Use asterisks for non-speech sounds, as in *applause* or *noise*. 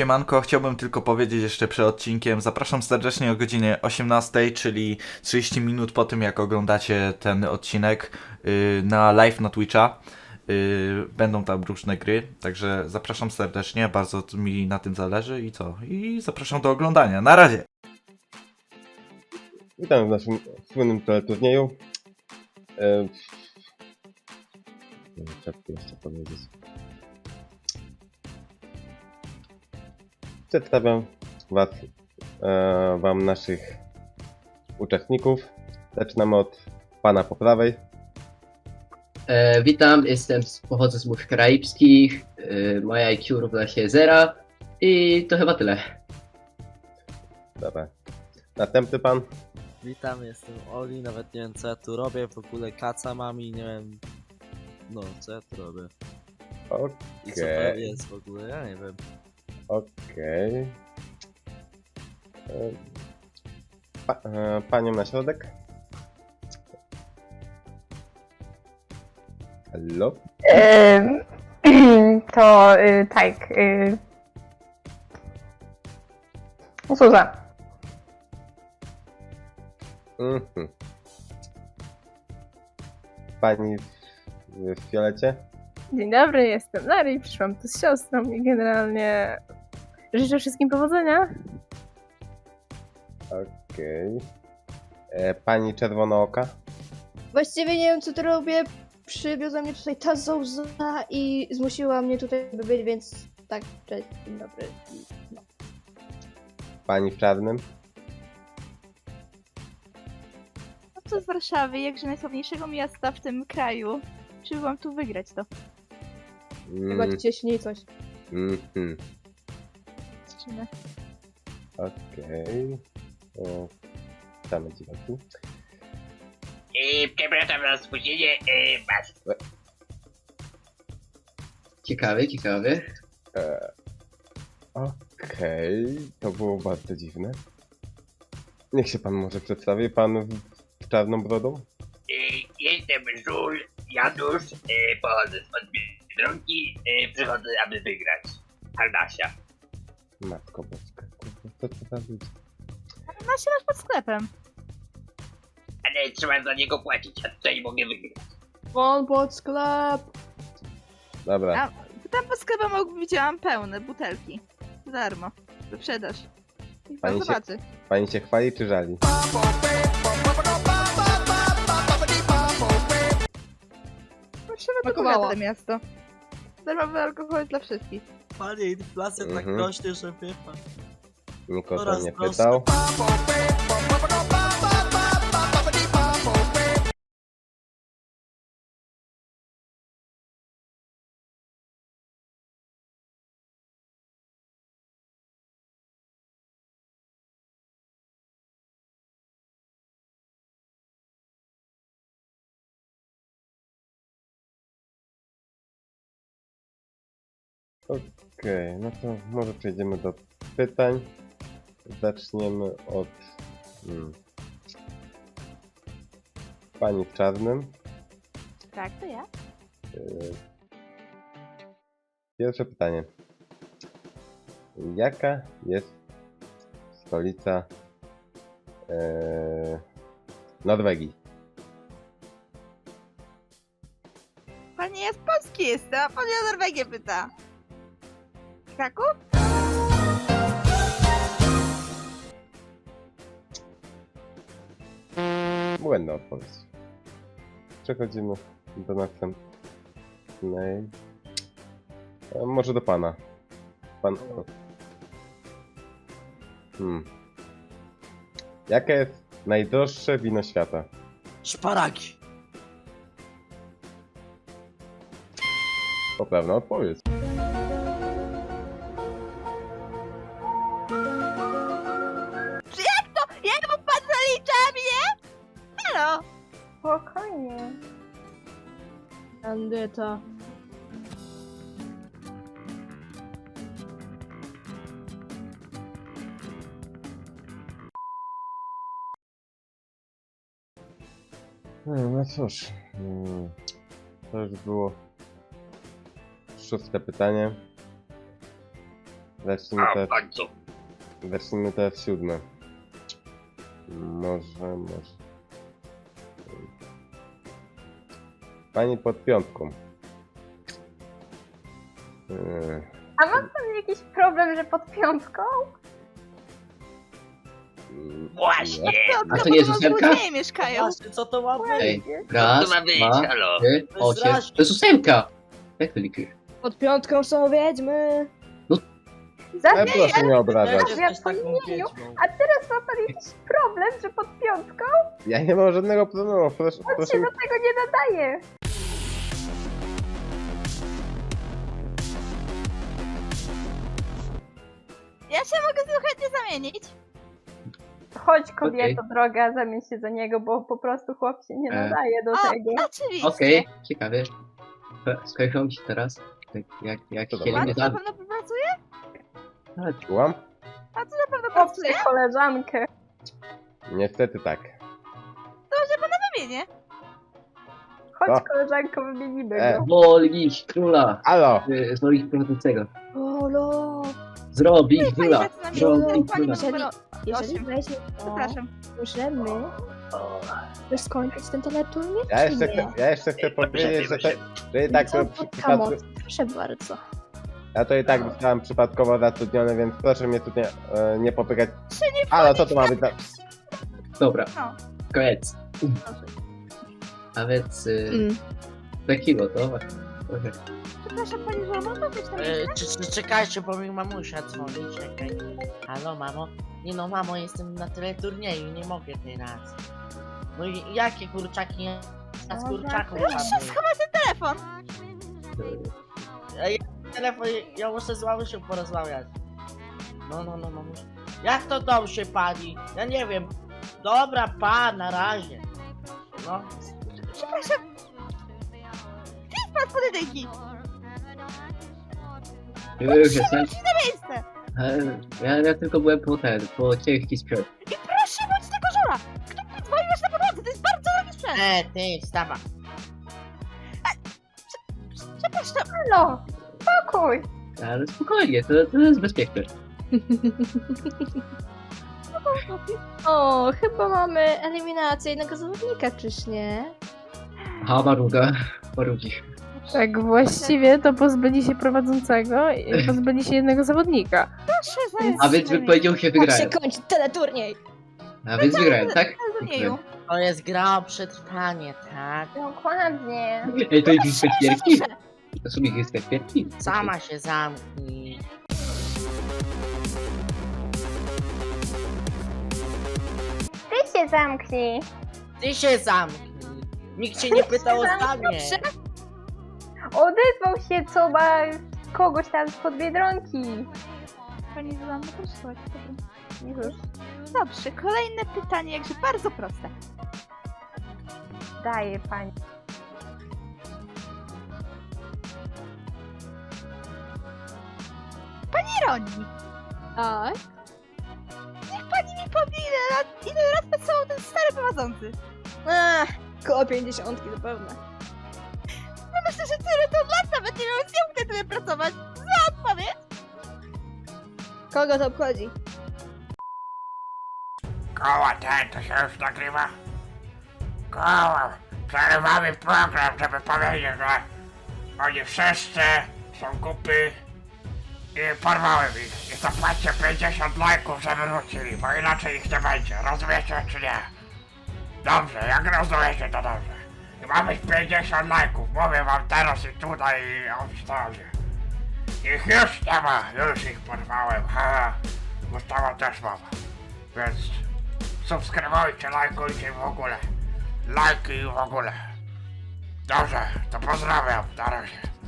siemanko, chciałbym tylko powiedzieć jeszcze przed odcinkiem, zapraszam serdecznie o godzinie 18, czyli 30 minut po tym jak oglądacie ten odcinek yy, na live na Twitcha. Yy, będą tam różne gry, także zapraszam serdecznie, bardzo mi na tym zależy i co? I zapraszam do oglądania. Na razie! Witam w naszym słynnym teleturnieju. E... Nie wiem, jeszcze powiedzieć. Przedstawiam was, e, wam naszych uczestników. Zaczynamy od pana po prawej. E, witam, jestem, z- pochodzę z mórz karaibskich, e, moja IQ równa się zera i to chyba tyle. Dobra. Następny pan. Witam, jestem Oli, nawet nie wiem co ja tu robię, w ogóle kaca mam i nie wiem... No, co ja tu robię? I co to Okej. jest w ogóle, ja nie wiem. Okej. E, Pa, e, panią na środek. Ym, *clears throat* to y, tak. Y, Zuza. Mhm. Pani w, w fiolecie? Dzień dobry, jestem Lary i przyszłam tu z siostrą i generalnie życzę wszystkim powodzenia. Okej. E, Pani czerwonooka? Właściwie nie wiem co tu robię. Przywiozła mnie tutaj ta Zouza i zmusiła mnie tutaj by być, więc tak, cześć, dzień dobry. No. Pani w czarnym? No to z Warszawy, jakże najsławniejszego miasta w tym kraju. Przybyłam tu wygrać to. Chyba Mm, się śni coś. mhm. Zobaczymy. Okej. E, Same dziwaki. I przepraszam za spóźnienie, e, masz. Ciekawy, ciekawy. E, Okej, to było bardzo dziwne. Niech się pan może przedstawi, pan w, w czarną brodą? E, jestem Żul Janusz, e, pochodzę z Biedronki, e, przychodzę, aby wygrać. Harnasia. Matko boska, co to za ludzi? No się masz pod sklepem. Ale trzeba za niego płacić, a tutaj nie mogę wygrać. Won pod sklep! Dobra, A tam pod sklepem widziałam pełne butelki. Za darmo. Wyprzedaż. Niech pan Pani się- zobaczy. pani się chwali czy żali? Musimy to Smakowała. bogate miasto. Darmowy alkohol dla wszystkich. Panie, inflacja tak Mhm. rośnie, że wie pan. Nikt o to Coraz nie proszę. pytał. Okej, no to może przejdziemy do pytań. Zaczniemy od hmm, pani w czarnym. Tak, to ja. Yy, Pierwsze pytanie. Jaka jest stolica yy, Norwegii? Panie, ja z Polski jestem, a pan mnie o Norwegię pyta. Kraków? Błędna odpowiedź. Przechodzimy do następnej. E, może do pana. Pan. Hmm. Jakie jest najdroższe wino świata? Szparagi! Poprawna odpowiedź. Spokojnie. Bandyta. Hmm, no cóż. Hmm. To już było szóste pytanie. Zacznijmy A, w teraz, końcu. zacznijmy teraz siódme. Może, może. Pani pod piątką. Yy, A ma pan jakiś problem, że pod piątką? Właśnie. A to nie jest ósemka? złodzieje mieszkają. Właśnie, co to ma być? Ej, raz, to ma być, dwa, halo? trzy, To jest osiem. To jest ósemka! Jak to liczysz? Pod piątką są wiedźmy. Za Ale proszę nie obrażać. Jesteś taką wiedźmą. A teraz ma pan jakiś problem, że pod piątką? Ja nie mam żadnego problemu, proszę, On proszę się mi do tego nie nadaje. Ja się mogę z chętnie zamienić. Chodź kobieto droga, zamień się za niego, bo po prostu chłop się nie E. nadaje do O, tego. oczywiście. Okej, ciekawie. Mi się teraz. Tak, jak jak To dobra. Pan na zabić. pewno pracuje? Słucham? A tu na pewno pracuje? koleżankę. Niestety tak. To się pana wymienię. Chodź Co? koleżanko, wymienimy E. go. Wolnić króla! Alo! y, Zrobić prowadzącego. Olo. Zrobić Pani króla! ma numer Jeżeli osiem. weźmie to, Przepraszam. możemy już skończyć ten teleturniej, Ja jeszcze, nie? chcę, ja jeszcze chcę powiedzieć, że, to, że i tak to przypadku? Proszę bardzo. ja to i tak zostałem przypadkowo zatrudniony, więc proszę mnie tutaj e, nie popykać. Halo, co to ma być. Dobra, No. koniec. A więc... Y, Mm. Takiego to właśnie. Przepraszam pani, mogę być tam E, czy, czy, czekajcie, bo mi mamusia dzwoni, czekaj. Halo, mamo? Nie no, mamo, jestem na teleturnieju, nie mogę teraz. No i jakie kurczaki? Ja z kurczaków Proszę żadnych. schować ten telefon. Ej, telefon, ja muszę z mamusią porozmawiać. No, no, no, mamusia. Jak to się pani? Ja nie wiem. Dobra, pa, na razie. No, Przepraszam. Gdzie jest pan z jedynki? Już jestem. Na miejsce. E, Ja, ja tylko byłem po ten, po ciężki sprzęt. I proszę bądź tego żora. Kto mi dzwonił aż na podłodze? To jest bardzo drogi sprzęt. e, ty, wstawa. Przepraszam. Halo, spokój. Ale spokojnie, to, to jest bezpieczne. *laughs* O, chyba mamy eliminację jednego zawodnika, czyż nie? Aha, maruga. Marudzi. Tak, właściwie to pozbyli się prowadzącego i *laughs* pozbyli się jednego zawodnika. Proszę zająć A więc wypowiedział się Tak wygrałem. się kończy teleturniej! A więc wygrałem, tak? turnieju. To jest gra o przetrwanie, tak? Dokładnie. Ej, to jest świerki? To są ich świerki? Sama się zamknij. Ty się zamknij. Ty się zamknij. Nikt cię nie pytał o zdanie. Odezwał się, co ma kogoś tam spod Biedronki. Pani Zuzanna, proszę słuchać. Już, Dobrze, kolejne pytanie, jakże bardzo proste. daję pani. Pani Roni, Tak? niech pani mi powie, ile lat, ile lat pracował ten stary prowadzący. Ach, koło pięćdziesiątki zapewne. Myślę, że tyle to lat nawet nie miał, więc nie mógł tyle pracować. Zła odpowiedź. Kogo to obchodzi? Koła ten, to się już nagrywa? Koła, przerywamy program, żeby powiedzieć, że oni wszyscy są kupy i porwałem ich. I zapłaćcie 50 lajków, żeby wrócili, bo inaczej ich nie będzie. Rozumiecie czy nie? Dobrze, jak rozumiecie, to dobrze. I ma być 50 lajków, mówię wam teraz i tutaj i o wstawie. Ich już nie ma, już ich porwałem, haha. Gustawa też mam. Więc subskrybujcie, lajkujcie w ogóle. Lajki w ogóle. Dobrze, to pozdrawiam. Na razie.